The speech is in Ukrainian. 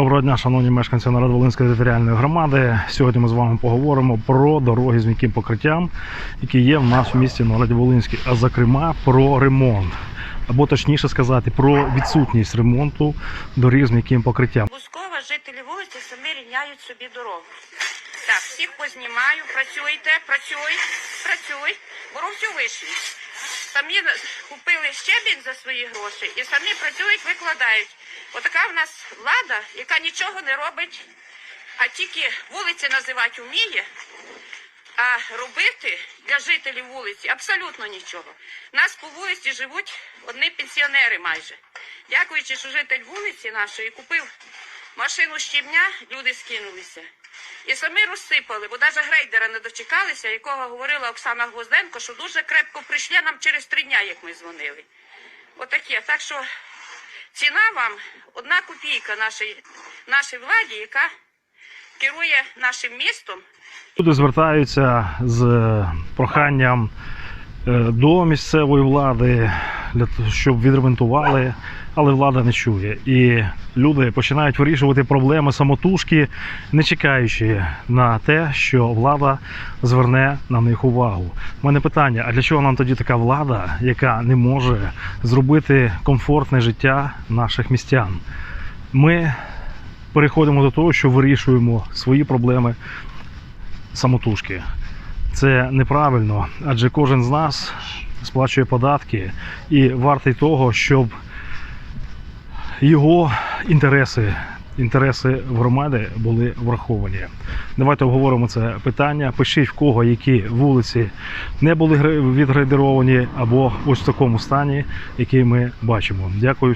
Доброго дня, шановні мешканці Народволинської територіальної громади. Сьогодні ми з вами поговоримо про дороги з м'яким покриттям, які є в нас в місті Новодволинській, а зокрема про ремонт. Або точніше сказати, про відсутність ремонту доріг з м'яким покриттям. Бускова жителі вулиці самі рівняють собі дорогу. Так, всіх познімаю, працюйте, працюй, працюй, бо всю вийшли. Самі купили щебінь за свої гроші і самі працюють, викладають. Отака в нас влада, яка нічого не робить, а тільки вулиці називати вміє, а робити для жителів вулиці абсолютно нічого. Нас по вулиці живуть одні пенсіонери майже. Дякуючи, що житель вулиці нашої купив машину щебня, люди скинулися. І самі розсипали, бо навіть грейдера не дочекалися, якого говорила Оксана Гвозденко, що дуже крепко прийшли нам через три дня, як ми дзвонили. Отаке. Так що ціна вам одна копійка нашій, нашій владі, яка керує нашим містом Люди звертаються з проханням е, до місцевої влади, для того, щоб відремонтували, але влада не чує. І люди починають вирішувати проблеми самотужки, не чекаючи на те, що влада зверне на них увагу. У мене питання: а для чого нам тоді така влада, яка не може зробити комфортне життя наших містян? Ми переходимо до того, що вирішуємо свої проблеми самотужки. Це неправильно, адже кожен з нас сплачує податки і вартий того, щоб його інтереси, інтереси громади були враховані. Давайте обговоримо це питання. Пишіть в кого які вулиці не були гре- відгрейдеровані або ось в такому стані, який ми бачимо. Дякую.